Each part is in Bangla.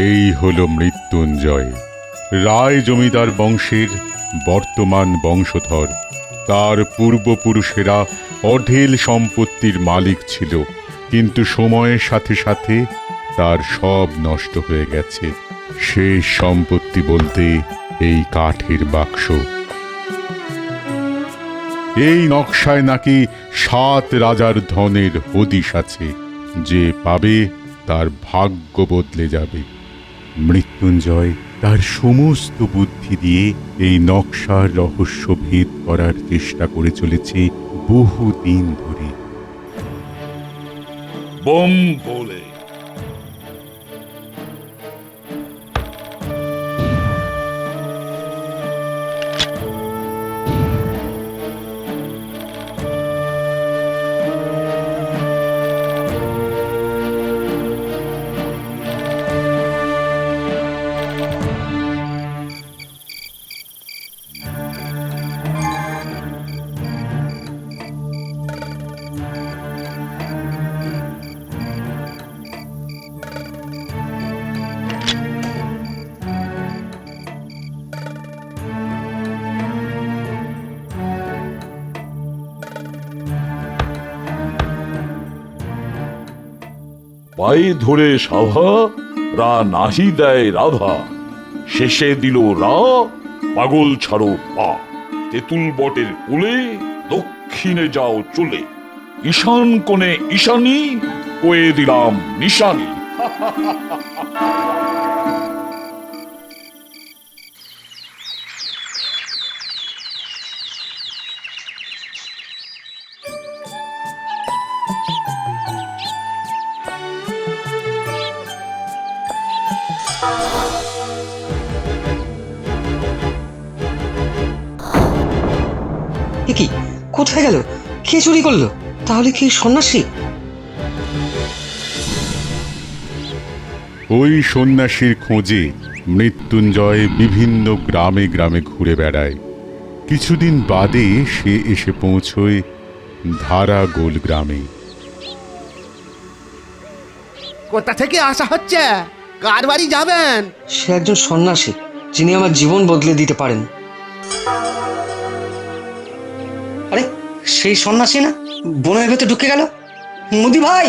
এই হলো মৃত্যুঞ্জয়। রায় জমিদার বংশের বর্তমান বংশধর। তার পূর্বপুরুষেরা অঢেল সম্পত্তির মালিক ছিল, কিন্তু সময়ের সাথে সাথে তার সব নষ্ট হয়ে গেছে। শেষ সম্পত্তি বলতে এই কাঠের বাক্স। এই নকশায় নাকি সাত রাজার ধনের হদিশ আছে। যে পাবে তার ভাগ্য বদলে যাবে। মৃত্যুঞ্জয় তার সমস্ত বুদ্ধি দিয়ে এই নকশার রহস্য ভেদ করার চেষ্টা করে চলেছে বহু দিন ধরে। বোম বলে। পায়ে ধরে সাভা রা নাহি দেয় রাধা। শেষে দিল রা, পাগল ছাড়ো পা। তেঁতুল বটের কুলে, দক্ষিণে যাও চলে। ঈশান কোণে ঈশানি, কয়ে দিলাম নিশানী। এ কি? কোথায় গেল? কে চুরি করল? তাহলে কি সন্ন্যাসী? ওই সন্ন্যাসীর খোঁজে মৃত্যুঞ্জয় বিভিন্ন গ্রামে গ্রামে ঘুরে বেড়ায়। কিছুদিন বাদে সে এসে পৌঁছয় ধারা গোল গ্রামে। কোথা থেকে আসা হচ্ছে? কার বাড়ি যাবেন? সে একজন সন্ন্যাসী যিনি আমার জীবন বদলে দিতে পারেন। সেই সন্ন্যাসী না? বনের ভেতর ঢুকে গেল? মুদি ভাই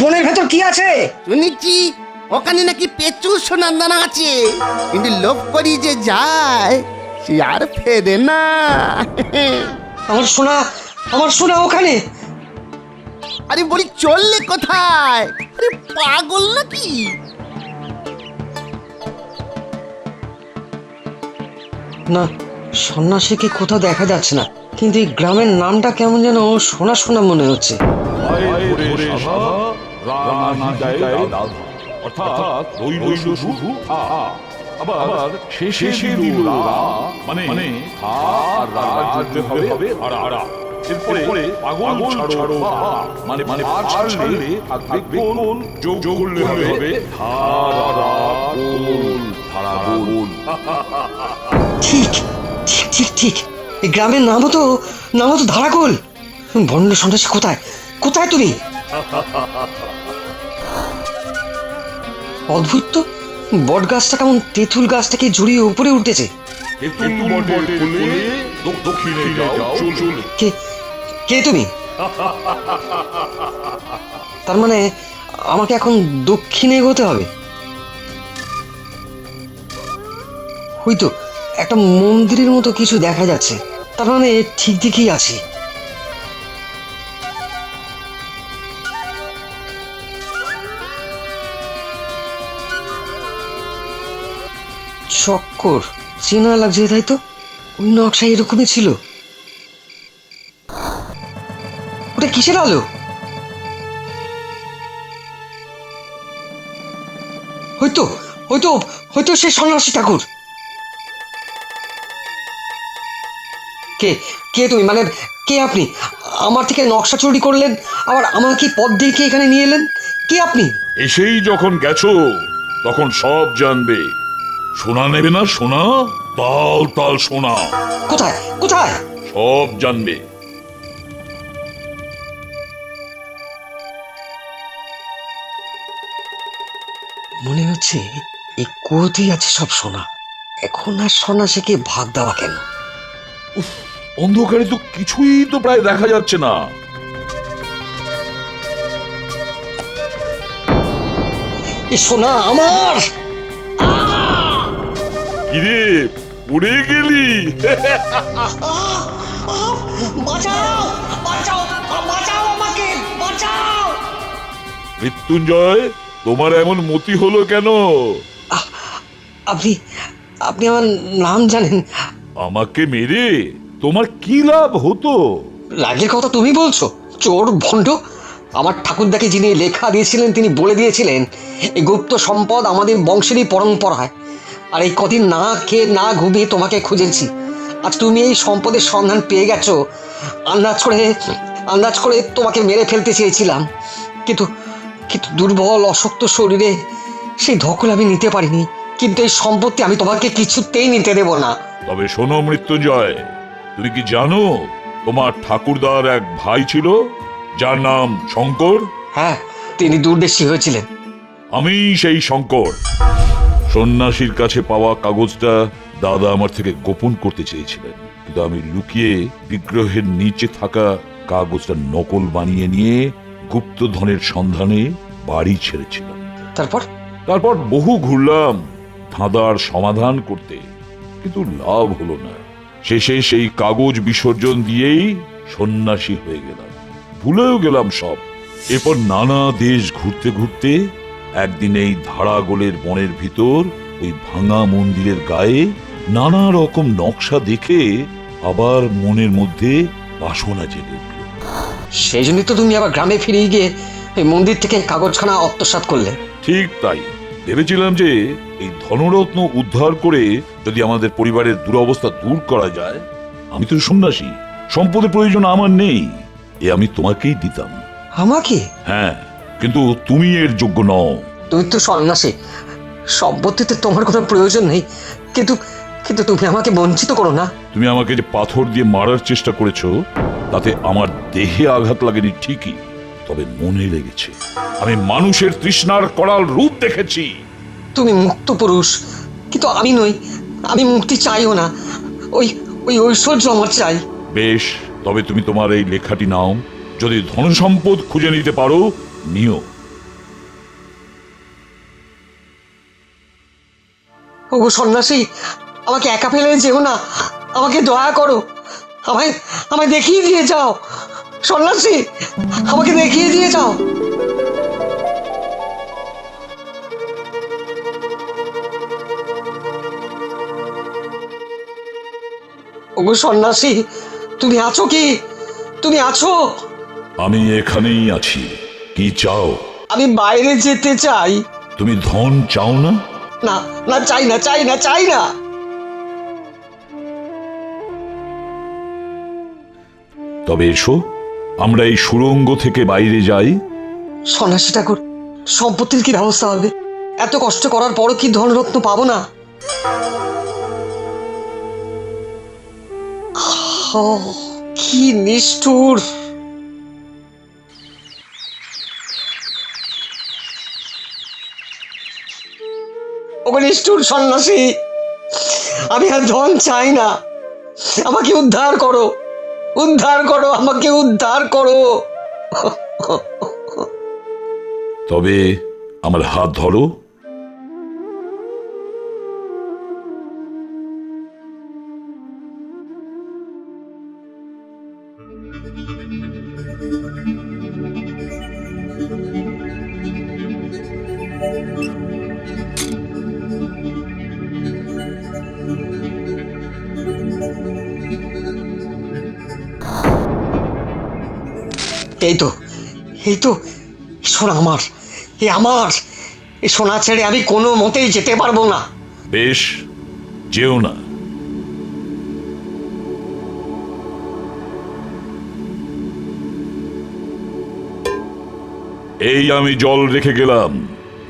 বনের ভেতর কি আছে? শুনেছি ওখানে নাকি প্রচুর সোনার দানা আছে। কিন্তু লোভ করি যে যায় সে আর ফেরে না। আমার সোনা আমার সোনা ওখানে। আরে বলি চললে কোথায়? আরে পাগল নাকি? না সন্ন্যাসীকে কোথাও দেখা যাচ্ছে না। কিন্তু এই গ্রামের নামটা কেমন যেন শোনা শোনা মনে হচ্ছে। হবে ঠিক ঠিক ঠিক। এই গ্রামের নামও তো নামও তো ধারাকোল। বন্ড সন্ন্যাসী কোথায়? কোথায় তুমি? অদ্ভুত তো বট গাছটা কেমন তেঁতুল গাছটাকে জড়িয়ে উপরে উঠেছে? কে কে তুমি? তার মানে আমাকে এখন দক্ষিণে এগোতে হবে? ওই তো একটা মন্দিরের মতো কিছু দেখা যাচ্ছে। তার মানে ঠিক দিকেই আছি চক্কর, চেনা লাগছে তাই তো? ওই নকশা এরকমই ছিল। ওটা কিসের আলো? হয়তো হয়তো হয়তো সে সন্ন্যাসী ঠাকুর। কে? কে তুমি? মানে কে আপনি? আমার থেকে নকশা চুরি করলেন আবার আমাকে পথ দিয়ে কে এখানে নিয়ে এলেন? কে আপনি? এসেই যখন গেছো তখন সব জানবে। সোনা নেবে না সোনা? তাল তাল সোনা। কোথায়? কোথায়? সব জানবে। মনে হচ্ছে এই কুয়োতেই আছে সব সোনা। এখন আর সোনা সন্ন্যাসীকে ভাগ দেওয়া কেন? অন্ধকারে তো কিছুই তো প্রায় দেখা যাচ্ছে না। সোনা আমার! কিরে উড়ে গেলি? বাঁচাও বাঁচাও বাঁচাও আমাকে বাঁচাও! মৃত্যুঞ্জয় তোমার এমন মতি হলো কেন? আপনি আপনি আমার নাম জানেন। আমাকে মেরে? তোমার কি লাভ হতো? রাগের কথা তুমি বলছো? চোর ভণ্ড? আমার ঠাকুরদাকে যিনি লেখা দিয়েছিলেন তিনি বলে দিয়েছিলেন এই গুপ্ত সম্পদ আমাদের বংশেরই পরম্পরায় আর এই কদিন না খেয়ে না ঘুমিয়ে তোমাকে খুঁজেছি। আজ তুমি এই সম্পদের সন্ধান পেয়ে গেছো। আন্দাজ করে আন্দাজ করে তোমাকে মেরে ফেলতে চেয়েছিলাম। কিন্তু কিন্তু দুর্বল অশক্ত শরীরে সেই ধকল আমি নিতে পারিনি। কিন্তু এই সম্পত্তি আমি তোমাকে কিছুতেই নিতে দেবো না। তবে শোনো মৃত্যুঞ্জয় তুমি কি জানো তোমার ঠাকুরদার এক ভাই ছিল যার নাম শঙ্কর? হ্যাঁ তিনি দূরদেশী হয়েছিলেন। আমি সেই শঙ্কর। সন্ন্যাসীর কাছে পাওয়া কাগজটা দাদা আমার থেকে গোপন করতে চেয়েছিলেন। কিন্তু আমি লুকিয়ে বিগ্রহের নিচে থাকা কাগজটা নকল বানিয়ে নিয়ে গুপ্তধনের সন্ধানে বাড়ি ছেড়েছিলাম। তারপর? তারপর বহু ঘুরলাম ধাঁধার সমাধান করতে। কিন্তু লাভ হলো না। শেষে সেই কাগজ বিসর্জন দিয়েই সন্ন্যাসী হয়ে গেলাম। ভুলেও গেলাম সব। এরপর নানা দেশ ঘুরতে ঘুরতে একদিন এই ধারাগোলের বনের ভিতর ওই ভাঙা মন্দিরের গায়ে নানা রকম নকশা দেখে আবার মনের মধ্যে বাসনা জেগে উঠল। সেই জন্যই তো তুমি আবার গ্রামে ফিরে গিয়ে এই মন্দির থেকে কাগজখানা আত্মসাৎ করলে। ঠিক তাই। ভেবেছিলাম যে এই ধনরত্ন উদ্ধার করে যদি আমাদের পরিবারের দুরবস্থা দূর করা যায় আমি তো সন্ন্যাসী সম্পদের প্রয়োজন আমার নেই এ আমি তোমাকেই দিতাম। আমাকে? হ্যাঁ কিন্তু তুমি এর যোগ্য নও। তুমি তো সন্ন্যাসী সম্পত্তিতে তোমার কোনো প্রয়োজন নেই কিন্তু কিন্তু তুমি আমাকে বঞ্চিত করো না। তুমি আমাকে যে পাথর দিয়ে মারার চেষ্টা করেছ তাতে আমার দেহে আঘাত লাগেনি ঠিকই। তবে মনে লেগেছে আমি মানুষের তৃষ্ণার করাল রূপ দেখেছি। তুমি মুক্ত পুরুষ কিন্তু আমি নই আমি মুক্তি চাইও না। ওই ওই ঐশ্বর্য আমার চাই। বেশ তবে তুমি তোমার এই লেখাটি নাও। যদি ধন সম্পদ খুঁজে নিতে পারো নিও। ও সন্ন্যাসী আমাকে একা ফেলে যেও না। আমাকে দয়া করো। আমায় আমায় দেখিয়ে দিয়ে যাও। সন্ন্যাসী আমাকে দেখিয়ে দিয়ে যাও। ওগো সন্ন্যাসী তুমি আছো কি? তুমি আছো? আমি এখানেই আছি। কি চাও? আমি বাইরে যেতে চাই। তুমি ধন চাও না? না না চাই না চাই না চাই না। তবে এসো। আমরা এই সুড়ঙ্গ থেকে বাইরে যাই। সন্ন্যাসী ঠাকুর, সম্পত্তির কি ব্যবস্থা হবে? এত কষ্ট করার পরও কি ধনরত্ন পাবো না? কি নিষ্ঠুর! নিষ্ঠুর সন্ন্যাসী, আমি আর ধন চাই না। আমাকে উদ্ধার করো। উদ্ধার করো আমাকে উদ্ধার করো। তবে আমার হাত ধরো। thank you এই তো এই তো সোনা আমার এ আমার, এই সোনা ছেড়ে আমি কোনো মতেই যেতে পারব না। বেশ, যেও না। এই আমি জল রেখে গেলাম,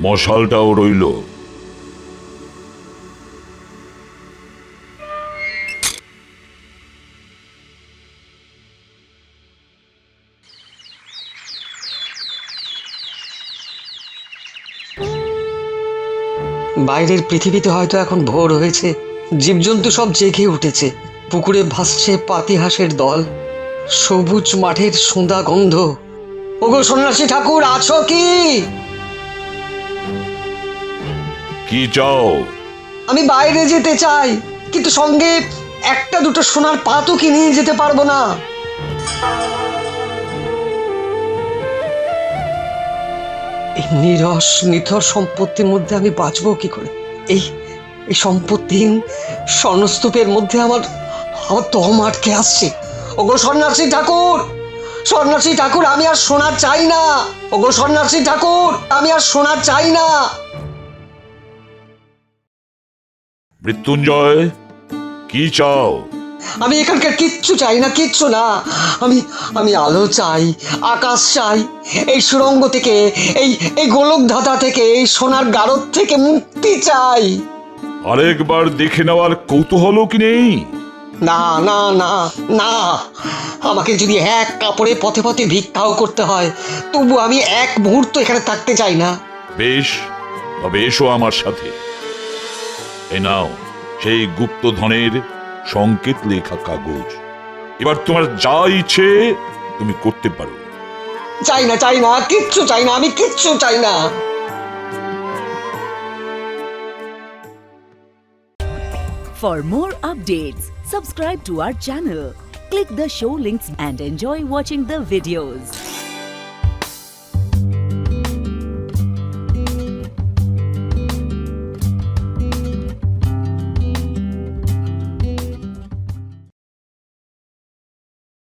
মশালটাও রইল। বাইরের পৃথিবীতে হয়তো এখন ভোর হয়েছে। জীবজন্তু সব জেগে উঠেছে। পুকুরে ভাসছে পাতিহাঁসের দল। সবুজ মাঠের সোঁদা গন্ধ। ওগো সন্ন্যাসী ঠাকুর আছো কি? কি চাও? আমি বাইরে যেতে চাই কিন্তু সঙ্গে একটা দুটো সোনার পাতও কি নিয়ে যেতে পারব না? নিরস, নিথর সম্পত্তির মধ্যে আমি বাঁচবো কি করে? এই এই সম্পত্তিহীন স্বর্ণস্তূপের মধ্যে আমার আমার দম আটকে আসছে। ওগো সন্ন্যাসী ঠাকুর! সন্ন্যাসী ঠাকুর, আমি আর সোনা চাই না। ওগো সন্ন্যাসী ঠাকুর, আমি আর সোনা চাই না। মৃত্যুঞ্জয়, কি চাও? আমি এখানকার কিচ্ছু চাই না কিচ্ছু না। আমি আমি আলো চাই আকাশ চাই এই সুরঙ্গ থেকে এই এই গোলক ধাঁধা থেকে এই সোনার গারদ থেকে মুক্তি চাই। আরেকবার দেখে নেওয়ার কৌতূহল কি নেই? না না না না। আমাকে যদি এক কাপড়ে পথে পথে ভিক্ষাও করতে হয় তবু আমি এক মুহূর্ত এখানে থাকতে চাই না। বেশ তবে এসো আমার সাথে। এ নাও সেই গুপ্তধনের সংকেত লেখা কাগজ এবার তোমার যা ইচ্ছে তুমি করতে পারো চাই না চাই না কিচ্ছু চাই না আমি কিচ্ছু চাই না For more updates, subscribe to our channel, click the show links and enjoy watching the videos.